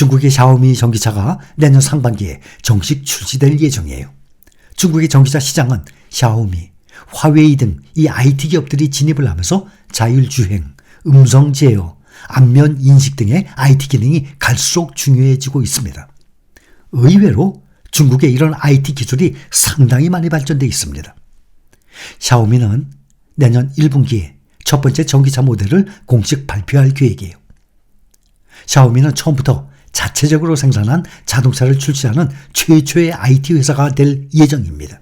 중국의 샤오미 전기차가 내년 상반기에 정식 출시될 예정이에요. 중국의 전기차 시장은 샤오미, 화웨이 등 이 IT 기업들이 진입을 하면서 자율주행, 음성 제어, 안면 인식 등의 IT 기능이 갈수록 중요해지고 있습니다. 의외로 중국의 이런 IT 기술이 상당히 많이 발전되어 있습니다. 샤오미는 내년 1분기에 첫 번째 전기차 모델을 공식 발표할 계획이에요. 샤오미는 처음부터 자체적으로 생산한 자동차를 출시하는 최초의 IT 회사가 될 예정입니다.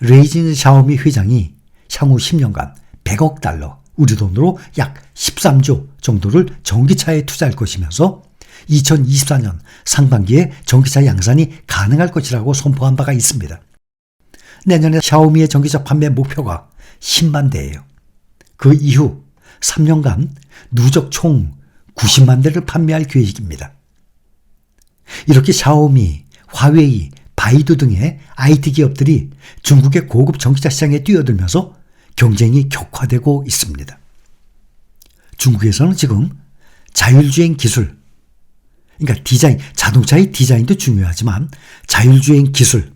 레이진 샤오미 회장이 향후 10년간 100억 달러, 우리 돈으로 약 13조 정도를 전기차에 투자할 것이면서 2024년 상반기에 전기차 양산이 가능할 것이라고 선포한 바가 있습니다. 내년에 샤오미의 전기차 판매 목표가 10만 대예요. 그 이후 3년간 누적 총 90만 대를 판매할 계획입니다. 이렇게 샤오미, 화웨이, 바이두 등의 IT 기업들이 중국의 고급 전기차 시장에 뛰어들면서 경쟁이 격화되고 있습니다. 중국에서는 지금 자율주행 기술, 그러니까 디자인, 자동차의 디자인도 중요하지만 자율주행 기술,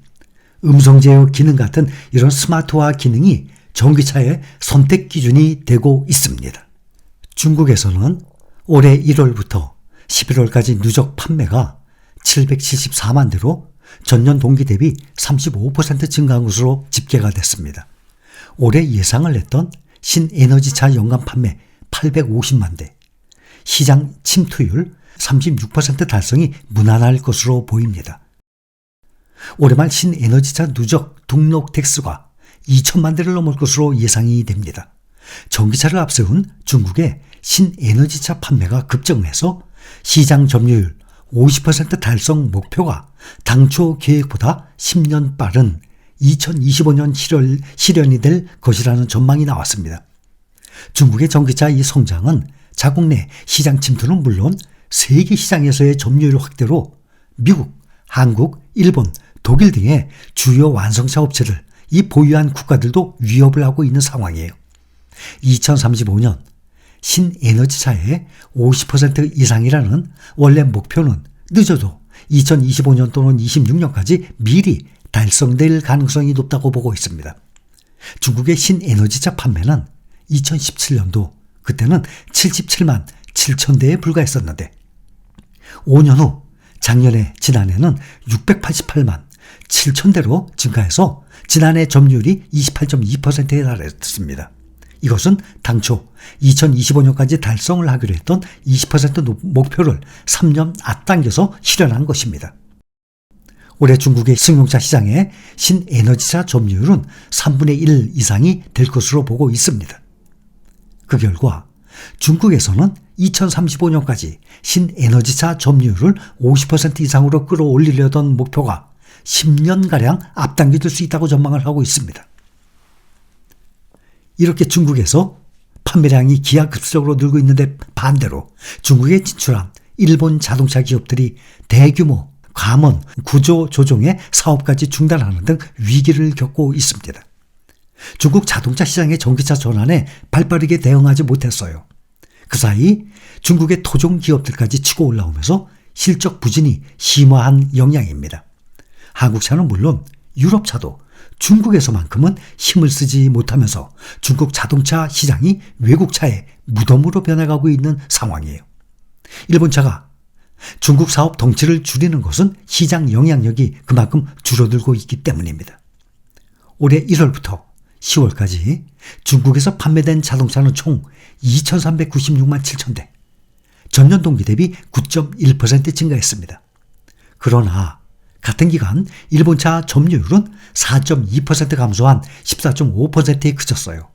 음성 제어 기능 같은 이런 스마트화 기능이 전기차의 선택 기준이 되고 있습니다. 중국에서는 올해 1월부터 11월까지 누적 판매가 774만 대로 전년 동기 대비 35% 증가한 것으로 집계가 됐습니다. 올해 예상을 했던 신에너지차 연간 판매 850만 대, 시장 침투율 36% 달성이 무난할 것으로 보입니다. 올해 말 신에너지차 누적 등록 텍스가 2천만 대를 넘을 것으로 예상이 됩니다. 전기차를 앞세운 중국의 신에너지차 판매가 급증해서 시장 점유율 50% 달성 목표가 당초 계획보다 10년 빠른 2025년 7월 실현이 될 것이라는 전망이 나왔습니다. 중국의 전기차 이 성장은 자국 내 시장 침투는 물론 세계 시장에서의 점유율 확대로 미국, 한국, 일본, 독일 등의 주요 완성차 업체들, 이 보유한 국가들도 위협을 하고 있는 상황이에요. 2035년 신에너지차의 50% 이상이라는 원래 목표는 늦어도 2025년 또는 26년까지 미리 달성될 가능성이 높다고 보고 있습니다. 중국의 신에너지차 판매는 2017년도 그때는 77만 7천 대에 불과했었는데 5년 후 작년에 지난해는 688만 7천 대로 증가해서 지난해 점유율이 28.2%에 달했습니다. 이것은 당초 2025년까지 달성을 하기로 했던 20% 목표를 3년 앞당겨서 실현한 것입니다. 올해 중국의 승용차 시장의 신에너지차 점유율은 3분의 1 이상이 될 것으로 보고 있습니다. 그 결과 중국에서는 2035년까지 신에너지차 점유율을 50% 이상으로 끌어올리려던 목표가 10년가량 앞당겨질 수 있다고 전망을 하고 있습니다. 이렇게 중국에서 판매량이 기하급수적으로 늘고 있는데 반대로 중국에 진출한 일본 자동차 기업들이 대규모 감원, 구조 조정의 사업까지 중단하는 등 위기를 겪고 있습니다. 중국 자동차 시장의 전기차 전환에 발빠르게 대응하지 못했어요. 그 사이 중국의 토종 기업들까지 치고 올라오면서 실적 부진이 심화한 영향입니다. 한국차는 물론 유럽차도 중국에서만큼은 힘을 쓰지 못하면서 중국 자동차 시장이 외국차의 무덤으로 변해가고 있는 상황이에요. 일본차가 중국 사업 덩치를 줄이는 것은 시장 영향력이 그만큼 줄어들고 있기 때문입니다. 올해 1월부터 10월까지 중국에서 판매된 자동차는 총 2,396만 7천 대, 전년 동기 대비 9.1% 증가했습니다. 그러나 같은 기간 일본차 점유율은 4.2% 감소한 14.5%에 그쳤어요.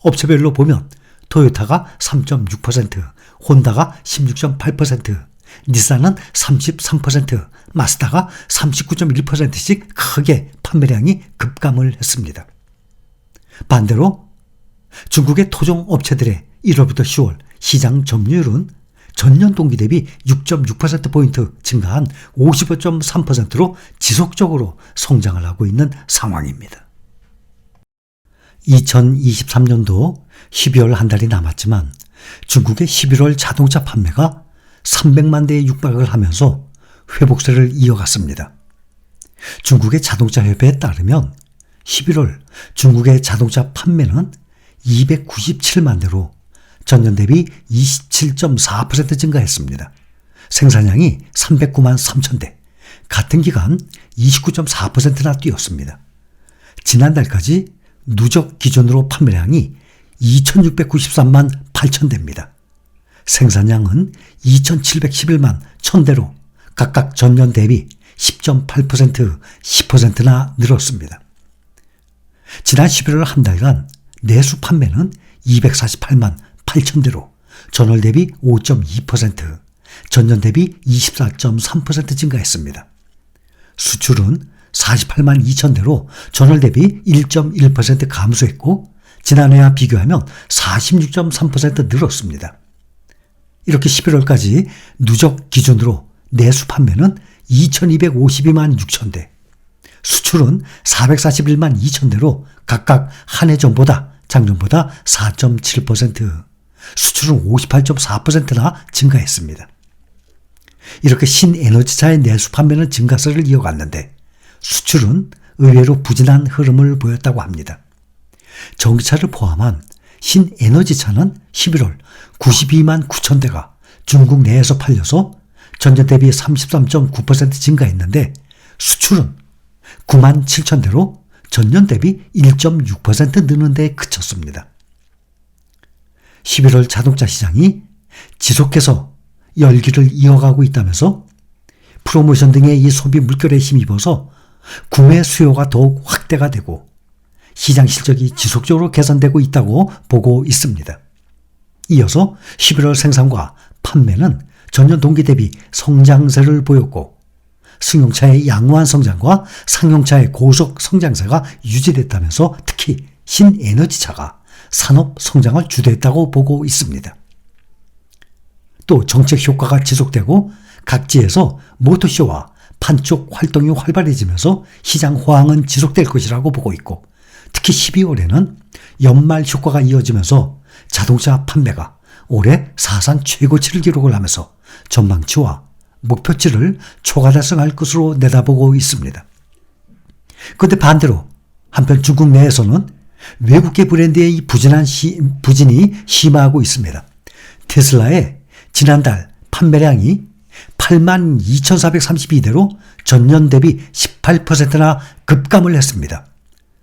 업체별로 보면 토요타가 3.6%, 혼다가 16.8%, 닛산은 33%, 마스다가 39.1%씩 크게 판매량이 급감을 했습니다. 반대로 중국의 토종 업체들의 1월부터 10월 시장 점유율은 전년 동기 대비 6.6%포인트 증가한 55.3%로 지속적으로 성장을 하고 있는 상황입니다. 2023년도 12월 한 달이 남았지만 중국의 11월 자동차 판매가 300만 대에 육박을 하면서 회복세를 이어갔습니다. 중국의 자동차 협회에 따르면 11월 중국의 자동차 판매는 297만 대로 전년 대비 27.4% 증가했습니다. 생산량이 309만 3천 대, 같은 기간 29.4%나 뛰었습니다. 지난달까지 누적 기준으로 판매량이 2693만 8천 대입니다. 생산량은 2711만 1000대로 각각 전년 대비 10.8%, 10%나 늘었습니다. 지난 11월 한 달간 내수 판매는 248만 8천 대로 전월 대비 5.2%, 전년 대비 24.3% 증가했습니다. 수출은 48만 2천 대로 전월 대비 1.1% 감소했고 지난해와 비교하면 46.3% 늘었습니다. 이렇게 11월까지 누적 기준으로 내수 판매는 2252만 6천 대, 수출은 441만 2천 대로 각각 한 해 전보다 작년보다 4.7%, 수출은 58.4%나 증가했습니다. 이렇게 신에너지차의 내수 판매는 증가세를 이어갔는데 수출은 의외로 부진한 흐름을 보였다고 합니다. 전기차를 포함한 신에너지차는 11월 92만 9천 대가 중국 내에서 팔려서 전년 대비 33.9% 증가했는데 수출은 9만 7천 대로 전년 대비 1.6% 느는 데 그쳤습니다. 11월 자동차 시장이 지속해서 열기를 이어가고 있다면서 프로모션 등의 이 소비 물결에 힘입어서 구매 수요가 더욱 확대가 되고 시장 실적이 지속적으로 개선되고 있다고 보고 있습니다. 이어서 11월 생산과 판매는 전년 동기 대비 성장세를 보였고 승용차의 양호한 성장과 상용차의 고속 성장세가 유지됐다면서 특히 신에너지차가 산업 성장을 주도했다고 보고 있습니다. 또 정책 효과가 지속되고 각지에서 모터쇼와 판촉 활동이 활발해지면서 시장 호황은 지속될 것이라고 보고 있고 특히 12월에는 연말 효과가 이어지면서 자동차 판매가 올해 사상 최고치를 기록을 하면서 전망치와 목표치를 초과 달성할 것으로 내다보고 있습니다. 그런데 반대로 한편 중국 내에서는 외국계 브랜드의 이 부진한 시, 부진이 심화하고 있습니다. 테슬라의 지난달 판매량이 8만 2,432대로 전년 대비 18%나 급감을 했습니다.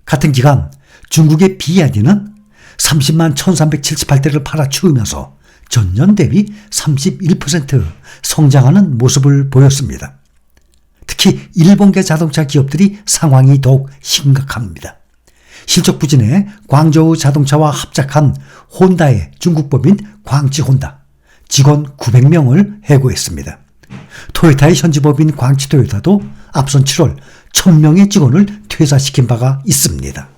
같은 기간 중국의 비야디는 30만 1,378대를 팔아치우면서 전년 대비 31% 성장하는 모습을 보였습니다. 특히 일본계 자동차 기업들이 상황이 더욱 심각합니다. 실적 부진에 광저우 자동차와 합작한 혼다의 중국법인 광치혼다 직원 900명을 해고했습니다. 토요타의 현지법인 광치토요타도 앞선 7월 1000명의 직원을 퇴사시킨 바가 있습니다.